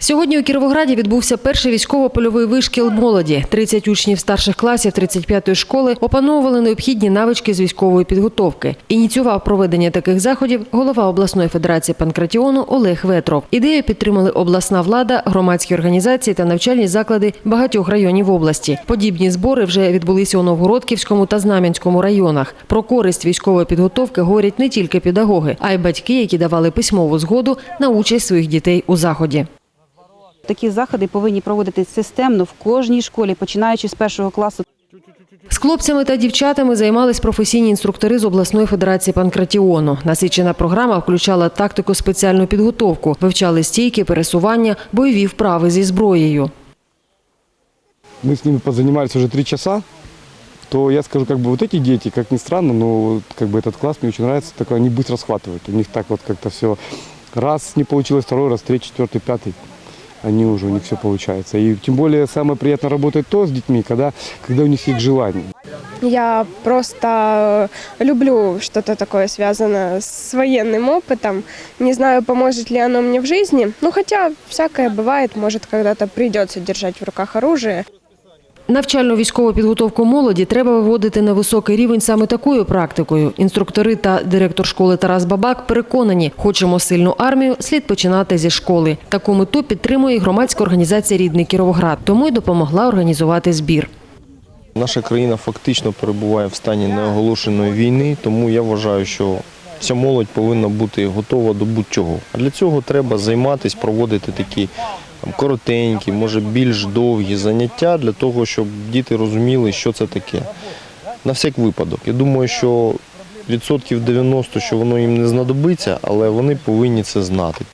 Сьогодні у Кіровограді відбувся перший військово-польовий вишкіл молоді. 30 учнів старших класів 35-ї школи опановували необхідні навички з військової підготовки. Ініціював проведення таких заходів голова обласної федерації панкратіону Олег Ветров. Ідею підтримали обласна влада, громадські організації та навчальні заклади багатьох районів області. Подібні збори вже відбулися у Новгородківському та Знам'янському районах. Про користь військової підготовки говорять не тільки педагоги, а й батьки, які давали письмову згоду на участь своїх дітей у заході. Такі заходи повинні проводитись системно в кожній школі, починаючи з першого класу. З хлопцями та дівчатами займались професійні інструктори з обласної федерації панкратіону. Насичена програма включала тактику спеціальну підготовку, вивчали стійки, пересування, бойові вправи зі зброєю. мы с ними позанимались уже три часа, то я скажу, как бы вот эти дети, как ни странно, но вот как бы этот класс мне очень нравится, такой они быстро схватывают. У них так вот как-то все, раз не получилось, второй раз, третий, четвертый, пятый, они уже, у них все получается. И тем более самое приятно работать то с детьми, когда, когда у них есть желание. Я просто люблю что-то такое связанное с военным опытом. Не знаю, поможет ли оно мне в жизни. Ну, хотя всякое бывает, может, когда-то придется держать в руках оружие. Навчальну військову підготовку молоді треба виводити на високий рівень саме такою практикою. Інструктори та директор школи Тарас Бабак переконані, хочемо сильну армію, слід починати зі школи. Таку мету підтримує громадська організація Рідний Кіровоград, тому й допомогла організувати збір. Наша країна фактично перебуває в стані неоголошеної війни, тому я вважаю, що вся молодь повинна бути готова до будь-чого. А для цього треба займатися, проводити такі коротенькі, може більш довгі заняття для того, щоб діти розуміли, що це таке. На всяк випадок. Я думаю, що відсотків 90, що воно їм не знадобиться, але вони повинні це знати.